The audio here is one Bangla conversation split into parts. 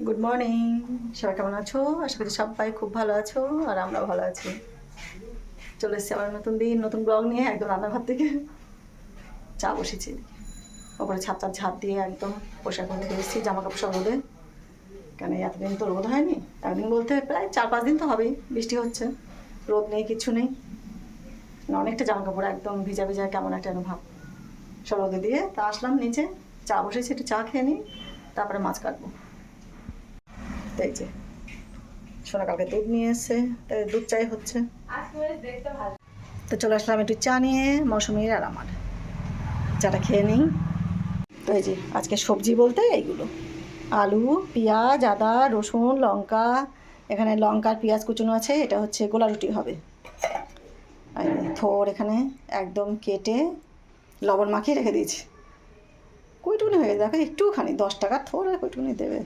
গুড মর্নিং সবাই কেমন আছো? আশা করি সবাই খুব ভালো আছো আর আমরা ভালো আছি। চলে এসেছি আবার নতুন দিন, নতুন ব্লগ নিয়ে একদম রান্নাঘর থেকে। চা বসেছি। ওপরে ছাদ ঝাঁপ দিয়ে একদম পোশাক করে এসেছি জামা কাপড় সব রোদে। কেন এতদিন তো রোদ হয়নি? একদিন বলতে প্রায় চার পাঁচ দিন তো হবেই, বৃষ্টি হচ্ছে। রোদ নেই কিচ্ছু নেই। অনেকটা জামা কাপড় একদম ভিজা ভিজা, কেমন একটা যেন ভাব। সব রোদে দিয়ে তা আসলাম নিচে, চা বসেছি, একটু চা খেয়ে নিই, তারপরে মাছ কাটবো। তো এই যে, সোনা কালকে দুধ নিয়ে এসছে, তাই দুধ চাই হচ্ছে। তো চলে আসলাম একটু চা নিয়ে, মৌসুমির আর আমার। চাটা খেয়ে নিই। তো এই যে, আজকে সবজি বলতে এইগুলো। আলু, পেঁয়াজ, আদা, রসুন, লঙ্কা, এখানে লঙ্কার পেঁয়াজ কুচুনো আছে, এটা হচ্ছে গোলা রুটি হবে। আর থোর এখানে একদম কেটে লবণ মাখিয়ে রেখে দিয়েছি। কইটুকুনি হয়ে গেছে, দেখো একটুখানি, দশ টাকা থোর আর কইটুকুনি দেবে।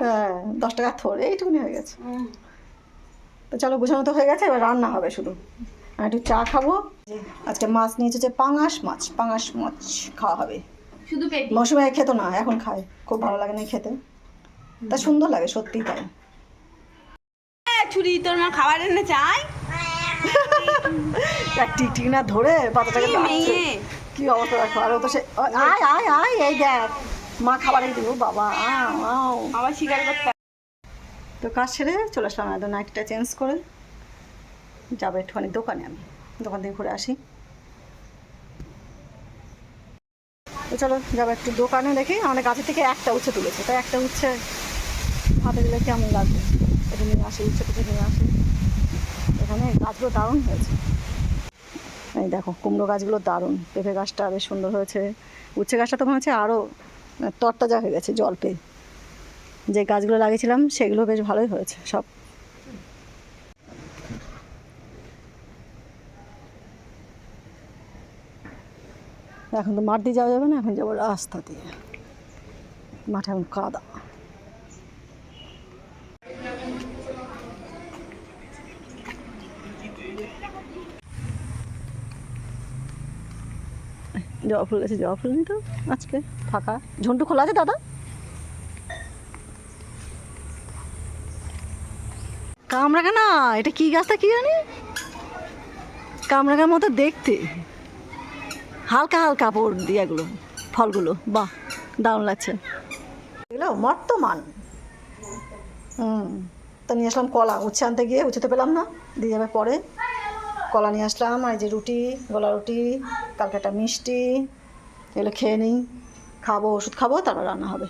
হ্যাঁ দশ টাকার থোর এইটুকুনি হয়ে গেছে। তো চলো বোঝানো তো হয়ে গেছে এবার রান্না হবে শুধু। আর একটু চা খাব। আজকে মাছ নিয়েছে যে পাঙাশ মাছ পাঙাশ মাছ খাওয়া হবে। শুধু মৌসুমে খেতো না এখন খায়। খুব ভালো লাগে না খেতে। তা সুন্দর লাগে সত্যিই তাই। ছুরি তোর মা খাবার এনে চাই এক টিক টিক না ধরে পাতাটাকে কি কি অবস্থা দেখো আর ও তো সে আয় আয় আয় এই দেখ। মা খাবার দেবো বাবা আও আবার শিকার করতে তো কাজ সেরে চলে আসলাম একদম নাইটটা চেঞ্জ করে যাব একটুখানি দোকানে আমি। দোকান থেকে ঘুরে আসি। তো চলো যাব একটু দোকানে দেখি। আমাদের গাছের থেকে একটা উচ্ছে তুলেছে তাই একটা উচ্ছে হাতে দিলে কেমন লাগবে? এটা নিয়ে আসি উচ্ছে থেকে নিয়ে আসি। এখানে গাছগুলো দারুণ হয়েছে। এই দেখো কুমড়ো গাছগুলো দারুণ। পেঁপে গাছটা বেশ সুন্দর হয়েছে। উচ্ছে গাছটা তো মনে হচ্ছে আরও তরতাজা হয়ে গেছে জল পেয়ে। যে গাছগুলো লাগিয়েছিলাম, সেগুলো বেশ ভালোই হয়েছে, সব। এখন তো মাঠ দিয়ে যাওয়া যাবে না, এখন যাব রাস্তা দিয়ে। মাঠে এখন কাদা। জবা ফুল গেছে জবা ফুল নেই তো আজকে, ফাঁকা। ঝন্টু খোলা আছে দাদা? কামরাঙা না, এটা কি গাছটা কি জানি? কামরাঙার মতো দেখতে। হালকা হালকা পড় দিয়ে ফলগুলো, বাহ, দারুণ লাগছে। এগুলো মর্তমান হুম, তো নিয়ে আসলাম কলা, উচ্ছে আনতে গিয়ে উচ্ছে তো পেলাম না, দিয়ে যাবে পরে। কলা নিয়ে আসলাম আর যে রুটি গলা রুটি কালকে একটা মিষ্টি এগুলো খেয়ে নিই খাব ওষুধ খাব তারপর রান্না হবে।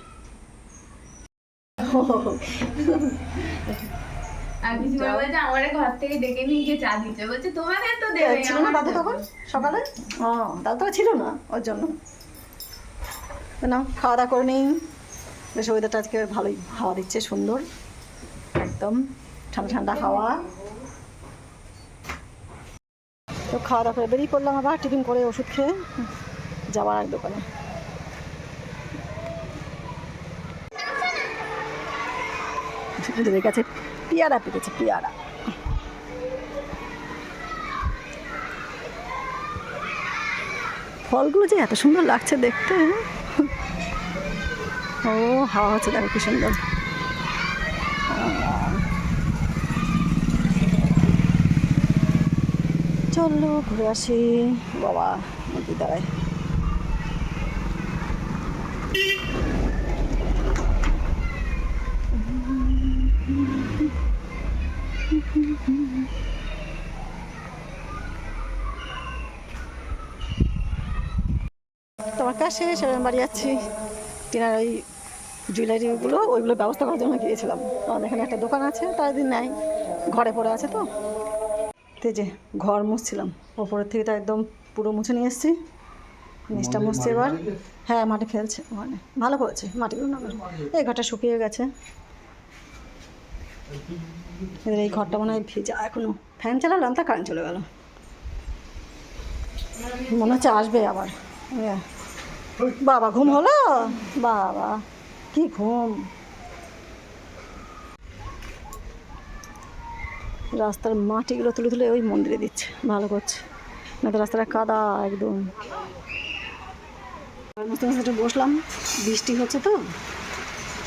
ছিল না দাদু তখন সকালে? ও দাদু তো ছিল না ওর জন্য। নাও খাওয়া দাওয়া করে নিই। বেশ ওয়েদারটা আজকে ভালোই হাওয়া দিচ্ছে সুন্দর। একদম ঠান্ডা ঠান্ডা হাওয়া। তো খাওয়া দাওয়া করে বেরিয়ে পড়লাম আবার, টিফিন করে ওষুধ খেয়ে যাওয়ার এক দোকানে। কাছে পেয়ারা পেকেছে পেয়ারা। ফলগুলো যে এত সুন্দর লাগছে দেখতে। ও, হাওয়া হচ্ছে দেখো কি সুন্দর। আহ। চলো, ঘুরে আসি। বাবা, নদী দাঁড়ায়। তোমার শেষ, এবার বাড়ি যাচ্ছি। কেনার ওই জুয়েলারিগুলো ওইগুলো ব্যবস্থা করার জন্য গিয়েছিলাম। কারণ এখানে একটা দোকান আছে, তার দিন নাই। ঘরে পড়ে আছে তো। তো যে ঘর মুছছিলাম ওপরের থেকে তো একদম পুরো মুছে নিয়ে এসেছি। নিচটা মুছছে এবার। হ্যাঁ মাটি ফেলছে ওখানে ভালো করেছে মাটিগুলো না। এই ঘরটা শুকিয়ে গেছে। এদের এই ঘরটা মনে হয় ভিজা এখনও। ফ্যান চালালাম তা কারেন্ট চলে গেল। মনে হচ্ছে আসবে আবার। বাবা ঘুম হলো? বাবা কি ঘুম? রাস্তার মাটিগুলো তুলে তুলে ওই মন্দিরে দিচ্ছে, ভালো করছে। না তো রাস্তাটা কাদা একদম। বসলাম, বৃষ্টি হচ্ছে তো।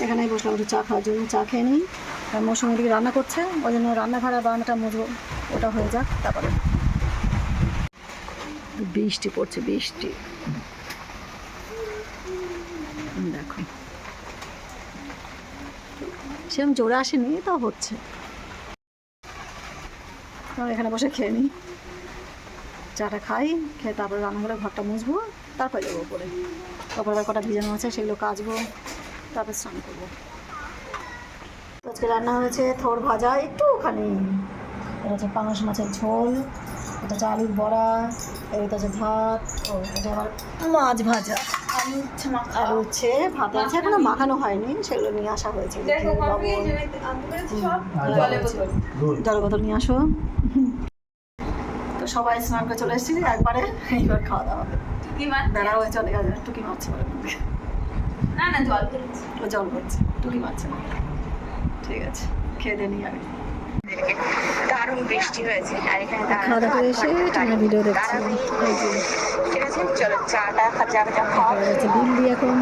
এখানেই বসলাম, একটু চা খাওয়ার জন্য, চা খেয়ে নিই। আর মৌসুমি দিকে রান্না করছে, ওই জন্য রান্নাঘর আর বারান্দাটা মুছবো ওটা হয়ে যাক, তারপরে। বৃষ্টি পড়ছে, বৃষ্টি। দেখো। সেরকম জোরে আসেনি, তাও হচ্ছে। তো এখানে বসে খেয়ে নিই। চাটা খাই খেয়ে তারপরে রান্নাঘরে ঘরটা মুছবো তারপরে যাব উপরে। তারপরে আবার কটা ভিজানো আছে সেগুলো কাচবো তারপর স্নান করব। আজকে রান্না হয়েছে থোর ভাজা একটুখানি। এটা হচ্ছে পাঙাশ মাছের ঝোল এটা হচ্ছে আলুর বড়া এটা হচ্ছে ভাত ও এটা আবার মাছ ভাজা। আর হচ্ছে ভাত আছে এখনও মাখানো হয়নি সেগুলো নিয়ে আসা হয়েছে। জল বোতল নিয়ে আসো। তো সবাই স্নান করে চলে এসেছি একবারে এইবার খাওয়া দাওয়া। হবে বেড়া হয়ে চলে গেছে টুকি মারছে বলে না না জল পেরেছি ও জল করছে টুকি মারছে না ঠিক আছে খেয়ে দিয়ে আগে দারুণ বৃষ্টি হয়েছে। আর এখানে খাওয়া দাওয়া করে এসে তোমার ভিডিও দেখছি। এই যে ঠিক আছে চলো চাটা চা খাওয়া খাওয়া যাচ্ছে দিল্লি এখন?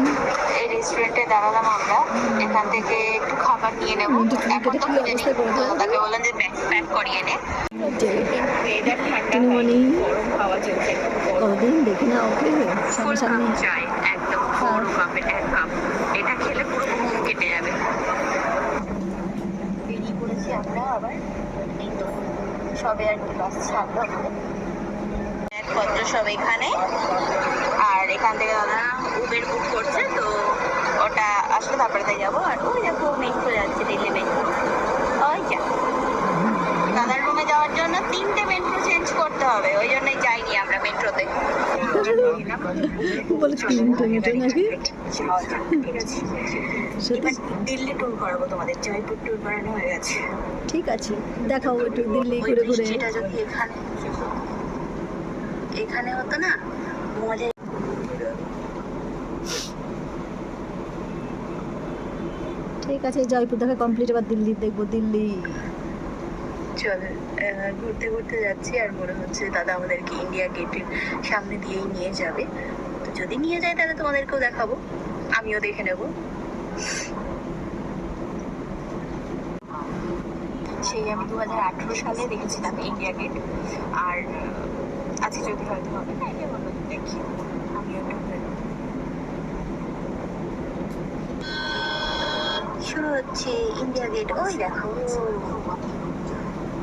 এই রেস্টুরেন্টে দাঁড়ালাম আমরা এখান থেকে একটু খাবার নিয়ে নেব। এখন তো কিনে নিই। তাকে বললাম যে প্যাক প্যাক করিয়ে নে। তিনি বলি চলছে কতদিন? দেখি না ওকে ফুল সামনে চাই একদম বড় কাপে এক কাপ এটা খেলে পুরো ঘুম কেটে যাবে। বেরিয়ে পড়েছি আমরা আবার। সবে আর কি বাস ছাড়লো ব্যাগপত্র সব এখানে। আর এখান থেকে দাদা উবের বুক করছে তো ওটা আসলে তারপরে তাই যাব। আর ওই দেখো মেট্রো যাচ্ছে দিল্লি মেট্রো ওই যা। দাদার রুমে যাওয়ার জন্য তিনটে মেট্রো চেঞ্জ করতে হবে ওই জন্যই যাইনি আমরা মেট্রোতে বলে তিনটে মেটে নাকি? দিল্লি ট্যুর করাবো তোমাদের জয়পুর ট্যুর করানো হয়ে গেছে। ঠিক আছে দেখাও একটু দিল্লি ঘুরে ঘুরে। বৃষ্টিটা যদি এখানে এখানে হতো না? মজা ঠিক আছে জয়পুর দেখা কমপ্লিট এবার দিল্লি দেখব দিল্লি। চল ঘুরতে ঘুরতে যাচ্ছি আর মনে হচ্ছে দাদা আমাদেরকে ইন্ডিয়া গেটের সামনে দিয়েই নিয়ে যাবে। তো যদি নিয়ে যায় তাহলে তোমাদেরকেও দেখাবো আমিও দেখে নেব। সেই আমি দু হাজার আঠেরো সালে দেখেছিলাম ইন্ডিয়া গেট আর আহ, যদি হয়তো হবে। না এটা বলো দেখি। আমিও একটু ঘুরে নেব। শুরু হচ্ছে ইন্ডিয়া গেট। ওই দেখো।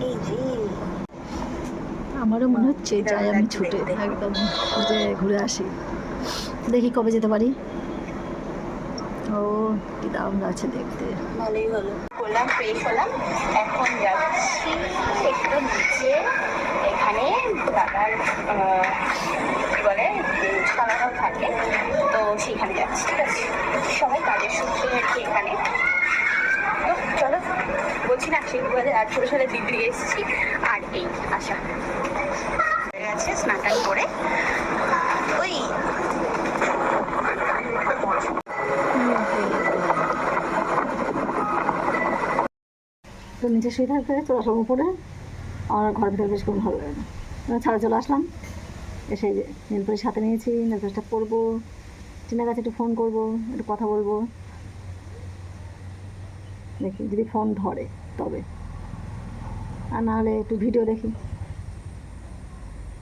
এই যে। আমারও মনে হচ্ছে যাই আমি ছুটে একদম যে ঘুরে আসি। দেখি কবে যেতে পারি। ও কি দারুণ লাগছে দেখতে। ভালোই হলো। করলাম হলাম। এখন যাচ্ছি একটু নিচে। এখানে দাদার কি বলে সারাটাও থাকে। তো সেখানে যাচ্ছি। ঠিক আছে? সবাই কাজের সূত্রে আর কি এখানে। তো চলো, বলছি না, সেই দু হাজার আঠেরো সালে দিল্লি এসেছি। আর এই আশা। গেছে স্নান করে। ওই। তো নিচে শুয়ে চলে আসলাম উপরে। আমার ঘরের ভিতরে বেশ খুব ভালো লাগে না। ছাড়া চলে আসলাম। এসে নীলপরির সাথে নিয়েছি নীলপরিশটা পরবো, টিনার কাছে একটু ফোন করব, একটু কথা বলব। দেখি যদি ফোন ধরে তবে। আর না হলে একটু ভিডিও দেখি।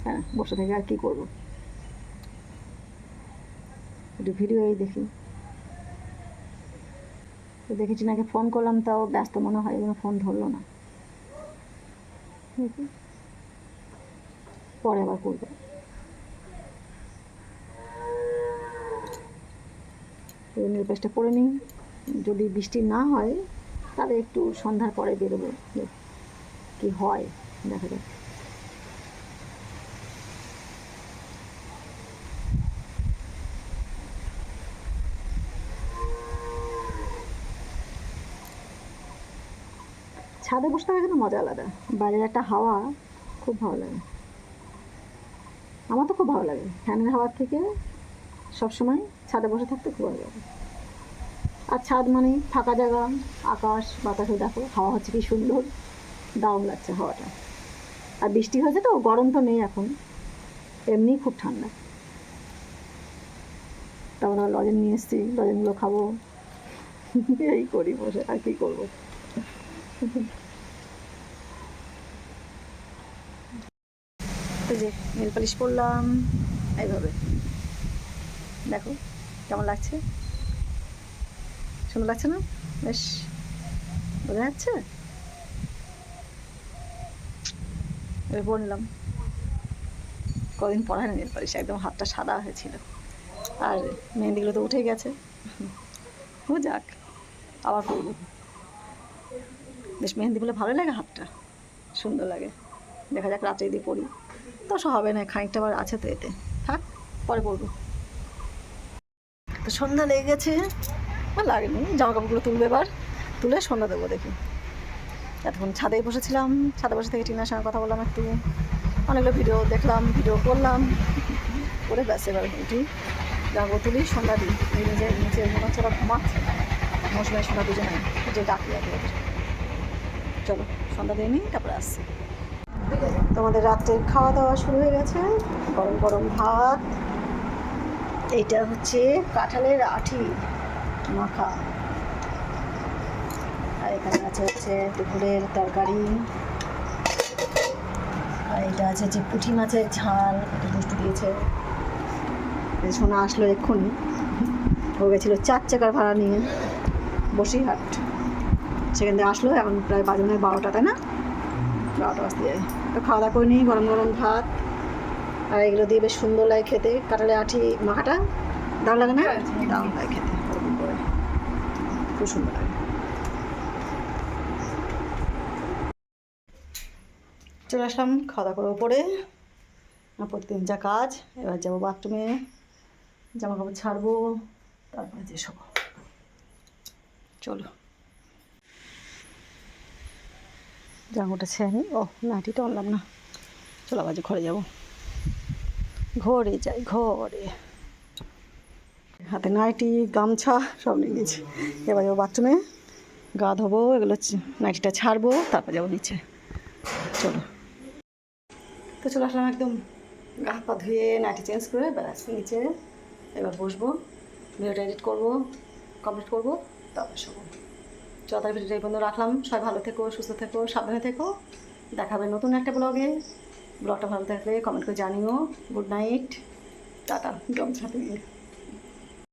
হ্যাঁ বসে থেকে আর কী করব? একটু ভিডিও এই দেখি। তো দেখি টিনাকে ফোন করলাম, তাও ব্যস্ত মনে হয় যেন ফোন ধরলো না। পরে আবার করব। নির্বাচটা করে নিই। যদি বৃষ্টি না হয়, তাহলে একটু সন্ধ্যার পরে বেরোবো। কি হয়, দেখা যাক। ছাদে বসে থাকা কিন্তু মজা আলাদা। বাইরের একটা হাওয়া খুব ভালো লাগে। আমার তো খুব ভালো লাগে। ফ্যানের হাওয়ার থেকে সবসময় ছাদে বসে থাকতে খুব ভালো লাগে। আর ছাদ মানে ফাঁকা জায়গা, আকাশ, বাতাসে দেখো, হাওয়া হচ্ছে কি সুন্দর। দারুণ লাগছে হাওয়াটা। আর বৃষ্টি হয়েছে তো, গরম তো নেই এখন। এমনি খুব ঠান্ডা। তারপর লজেন নিয়ে এসেছি, লজেনগুলো খাব। এই করি বসে, আর কি করব? যে নেল পালিশ পরলাম, এইভাবে। দেখো, কেমন লাগছে? সুন্দর লাগছে না? বেশ, বোঝা যাচ্ছে? কদিন পড়ায় নেল পালিশ একদম হাতটা সাদা হয়েছিল। আর মেহেন্দিগুলো তো উঠে গেছে। যাক, আবার করব বেশ মেহেন্দি বলে ভালো লাগে হাতটা? সুন্দর লাগে। দেখা যাক রাত্রে দিয়ে পড়ি তো হবে না, খানিকটা আবার আছে তো এতে। থাক, পরে পরবো তো সন্ধ্যা লেগে গেছে। লাগেনি জামা কাপড়গুলো তুলবে এবার। তুলে সন্ধ্যা দেবো দেখি। এতক্ষণ ছাদে বসেছিলাম। ছাদে বসে থেকে টিনার সঙ্গে কথা বললাম একটু। অনেকগুলো ভিডিও দেখলাম, ভিডিও করলাম। করে ব্যাস এবার উঠি। জামা তুলি, সন্ধ্যা দিই। নিজে নিচে মনে হচ্ছে ঘুমাচ্ছে। মৌসুমের সন্ধ্যা দুজনে যে ডাকি আর চলো, সন্ধ্যা দিয়ে নিই তারপরে আসছি। তোমাদের রাত্রের খাওয়া দাওয়া শুরু হয়ে গেছে। গরম গরম ভাত। এইটা হচ্ছে কাঁঠালের আঠি মাখা। আর এখানে আছে হচ্ছে দুপুরের তরকারি। আর এটা আছে যে পুঁটি মাছের ঝাল এটা দুষ্টু দিয়েছে। সোনা আসলো এক্ষুনি। ও গেছিল চার চাকার ভাড়া নিয়ে বসিরহাট। সেখান থেকে আসলো এখন প্রায় বাজে মনে হয় বারোটা তাই না? বারোটা বাজতে যায়। তো খাওয়া দাওয়া করে নিই গরম গরম ভাত আর এগুলো দিয়ে বেশ সুন্দর লাগে খেতে। কাটালে আঠি মাখাটা? দারুণ লাগে না? দারুণ লাগে খেতে ওরকম করে। খুব সুন্দর লাগে। চলে আসলাম খাওয়া দাওয়া করে ওপরে আর প্রতিদিন যা কাজ এবার যাব বাথরুমে। জামা কাপড় ছাড়বো তারপরে যেসব। চলো। ছেড়ে নিই ও নাইটিটা আনলাম না। চলো আবার ঘরে যাব। ঘরে যাই, ঘরে। হাতে নাইটি, গামছা, সব নিয়ে নিয়েছি। এবার যাব বাথরুমে, গা ধোবো, এগুলো নাইটিটা ছাড়বো, তারপর যাব নিচে। চলো। তো চলে আসলাম একদম গা পা ধুয়ে নাইটি চেঞ্জ করে ব্যাস নিচে। এবার বসবো, ভিডিওটা এডিট করব, কমপ্লিট করব, তারপর শোবো। তার ভিডিওটা এই পর্যন্ত রাখলাম। সবাই ভালো থেকো, সুস্থ থেকো, সাবধানে থেকো। দেখাবে নতুন একটা ব্লগে ব্লগটা ভালো থাকলে কমেন্ট করে জানিও। Good night tata. গম ছাতে